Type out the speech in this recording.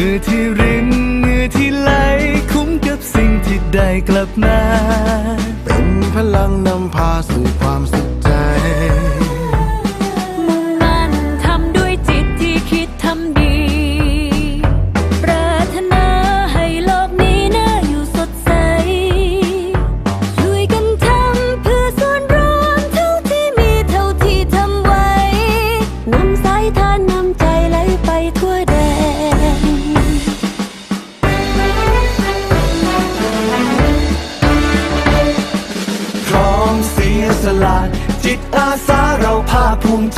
มือที่รินมือที่ไหล คุ้มกับสิ่งที่ได้กลับมา เป็นพลังนำพาสู่ สียสละจิตอาสาเราภาคภูมิใจ